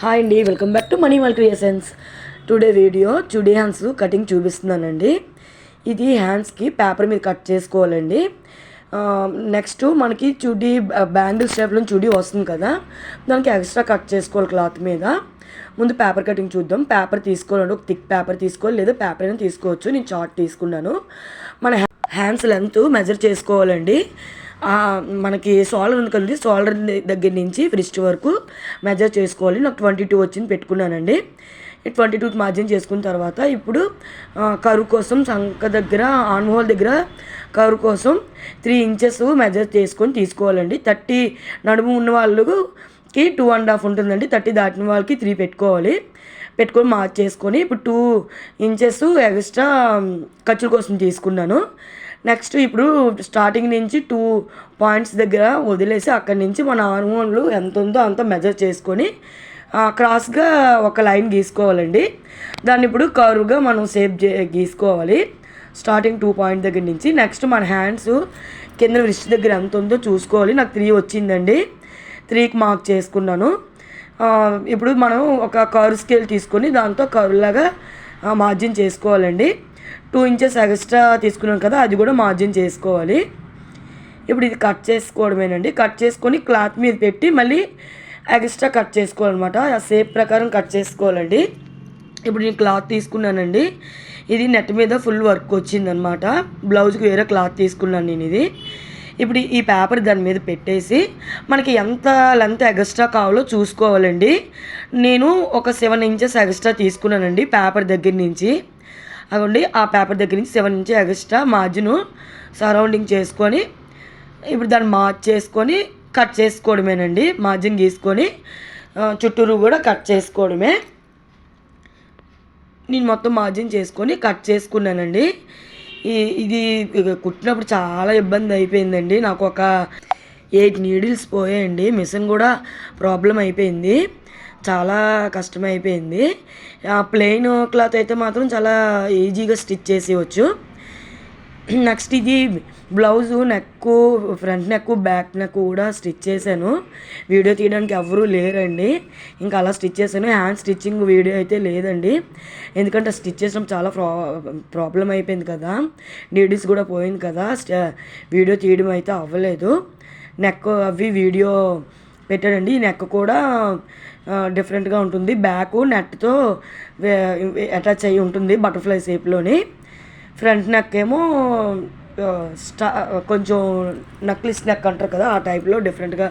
Hi అండి welcome back to money మల్ creations today video chudi hands cutting చూపిస్తున్నానండి. ఇది హ్యాండ్స్కి పేపర్ మీద కట్ చేసుకోవాలండి. నెక్స్ట్ మనకి చుడీ బ్యాంగిల్ షేప్లో చుడీ వస్తుంది కదా. దానికి ఎక్స్ట్రా కట్ చేసుకోవాలి క్లాత్ మీద. ముందు పేపర్ కటింగ్ చూద్దాం. పేపర్ తీసుకోవాలండి. ఒక థిక్ పేపర్ తీసుకోవాలి. లేదా పేపర్ అయినా తీసుకోవచ్చు. నేను చార్ట్ తీసుకున్నాను. మన హ్యాండ్స్ లెంత్ మెజర్ చేసుకోవాలండి. మనకి సోలర్ ఉంది కదండి సోలర్ దగ్గర నుంచి ఫ్రిస్ట్ వరకు మెజర్ చేసుకోవాలి. నాకు ట్వంటీ టూ వచ్చింది పెట్టుకున్నానండి. ట్వంటీ టూకి మార్జిన్ చేసుకున్న తర్వాత ఇప్పుడు కరువు కోసం సంక దగ్గర ఆన్హోల్ దగ్గర కరువు కోసం త్రీ ఇంచెస్ మెజర్ చేసుకొని తీసుకోవాలండి. థర్టీ నడుము ఉన్న వాళ్ళకి టూ అండ్ హాఫ్ ఉంటుందండి. థర్టీ దాటిన వాళ్ళకి త్రీ పెట్టుకోవాలి. పెట్టుకొని మార్క్ చేసుకొని ఇప్పుడు టూ ఇంచెస్ ఎక్స్ట్రా ఖర్చుల కోసం తీసుకున్నాను. నెక్స్ట్ ఇప్పుడు స్టార్టింగ్ నుంచి టూ పాయింట్స్ దగ్గర వదిలేసి అక్కడి నుంచి మన హార్మోన్లు ఎంత ఉందో అంత మెజర్ చేసుకొని క్రాస్గా ఒక లైన్ గీసుకోవాలండి. దాన్ని ఇప్పుడు కర్వ్గా మనం సేప్ చే గీసుకోవాలి. స్టార్టింగ్ టూ పాయింట్ దగ్గర నుంచి నెక్స్ట్ మన హ్యాండ్స్ కింద రిస్ట్ దగ్గర ఎంత ఉందో చూసుకోవాలి. నాకు త్రీ వచ్చిందండి. త్రీకి మార్క్ చేసుకున్నాను. ఇప్పుడు మనం ఒక కర్వ్ స్కేల్ తీసుకొని దాంతో కర్వ్లాగా మార్జిన్ చేసుకోవాలండి. టూ ఇంచెస్ ఎక్స్ట్రా తీసుకున్నాం కదా అది కూడా మార్జిన్ చేసుకోవాలి. ఇప్పుడు ఇది కట్ చేసుకోవడమేనండి. కట్ చేసుకొని క్లాత్ మీద పెట్టి మళ్ళీ ఎక్స్ట్రా కట్ చేసుకోవాలన్నమాట. ఆ షేప్ ప్రకారం కట్ చేసుకోవాలండి. ఇప్పుడు నేను క్లాత్ తీసుకున్నానండి. ఇది నెట్ మీద ఫుల్ వర్క్ వచ్చిందనమాట బ్లౌజ్కి వేరే క్లాత్ తీసుకున్నాను నేను ఇది. ఇప్పుడు ఈ పేపర్ దాని మీద పెట్టేసి మనకి ఎంత లెంత్ ఎక్స్ట్రా కావాలో చూసుకోవాలండి. నేను ఒక సెవెన్ ఇంచెస్ ఎక్స్ట్రా తీసుకున్నానండి పేపర్ దగ్గర నుంచి. అదండి ఆ పేపర్ దగ్గర నుంచి సెవెన్ నుంచి ఎక్స్ట్రా మార్జిన్ సరౌండింగ్ చేసుకొని ఇప్పుడు దాన్ని మార్చ్ చేసుకొని కట్ చేసుకోవడమేనండి మార్జిన్ గీసుకొని చుట్టూరు కూడా కట్ చేసుకోవడమే. నేను మొత్తం మార్జిన్ చేసుకొని కట్ చేసుకున్నానండి. ఈ ఇది కుట్టినప్పుడు చాలా ఇబ్బంది అయిపోయిందండి. నాకు ఒక ఎయిట్ నీడిల్స్ పోయాయండి. మిషన్ కూడా ప్రాబ్లం అయిపోయింది. చాలా కష్టమైపోయింది. ప్లెయిన్ క్లాత్ అయితే మాత్రం చాలా ఈజీగా స్టిచ్ చేసేయచ్చు. నెక్స్ట్ ఇది blouse neck front neck back neck కూడా స్టిచ్ చేశాను. వీడియో తీయడానికి ఎవరూ లేరండి. ఇంకా అలా స్టిచ్ చేశాను. హ్యాండ్ స్టిచ్చింగ్ వీడియో అయితే లేదండి. ఎందుకంటే స్టిచ్ చేసడం చాలా ప్రా ప్రాబ్లం అయిపోయింది కదా. డీడీస్ కూడా పోయింది కదా. స్ట- వీడియో తీయడం అయితే అవ్వలేదు. నెక్ అవి వీడియో పెట్టాడండి. ఈ నెక్ కూడా డిఫరెంట్గా ఉంటుంది. బ్యాక్ నెట్తో అటాచ్ అయ్యి ఉంటుంది బటర్ఫ్లై షేప్లోని. ఫ్రంట్ నెక్ ఏమో స్టా కొంచెం నక్లిస్ నెక్ అంటారు కదా ఆ టైప్లో డిఫరెంట్గా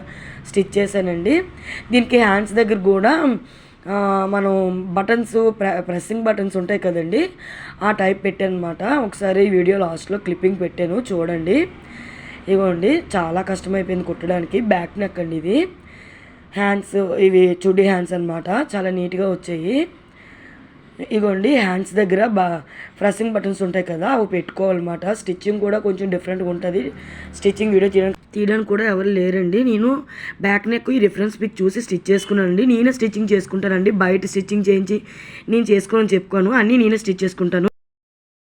స్టిచ్ చేశానండి. దీనికి హ్యాండ్స్ దగ్గర కూడా మనం బటన్స్ ప్రె ప్రెస్సింగ్ బటన్స్ ఉంటాయి కదండి ఆ టైప్ పెట్టాను అనమాట ఒకసారి వీడియో లాస్ట్లో క్లిప్పింగ్ పెట్టాను చూడండి. ఇవ్వండి చాలా కష్టమైపోయింది కుట్టడానికి బ్యాక్ నెక్ అండి ఇది. హ్యాండ్స్ ఇవి చుడి హ్యాండ్స్ అన్నమాట. చాలా నీట్గా వచ్చాయి. ఇగోండి హ్యాండ్స్ దగ్గర బా ప్రెస్సింగ్ బటన్స్ ఉంటాయి కదా అవి పెట్టుకోవాలన్నమాట. స్టిచ్చింగ్ కూడా కొంచెం డిఫరెంట్గా ఉంటుంది. స్టిచ్చింగ్ వీడియో తీయడానికి తీయడానికి కూడా ఎవరు లేరండి. నేను బ్యాక్ నెక్ ఈ రిఫరెన్స్ పిక్ చూసి స్టిచ్ చేసుకున్నానండి. నేనే స్టిచ్చింగ్ చేసుకుంటానండి. బయట స్టిచ్చింగ్ చేయించి నేను చేసుకోనని చెప్పుకోను. అన్నీ నేనే స్టిచ్ చేసుకుంటాను.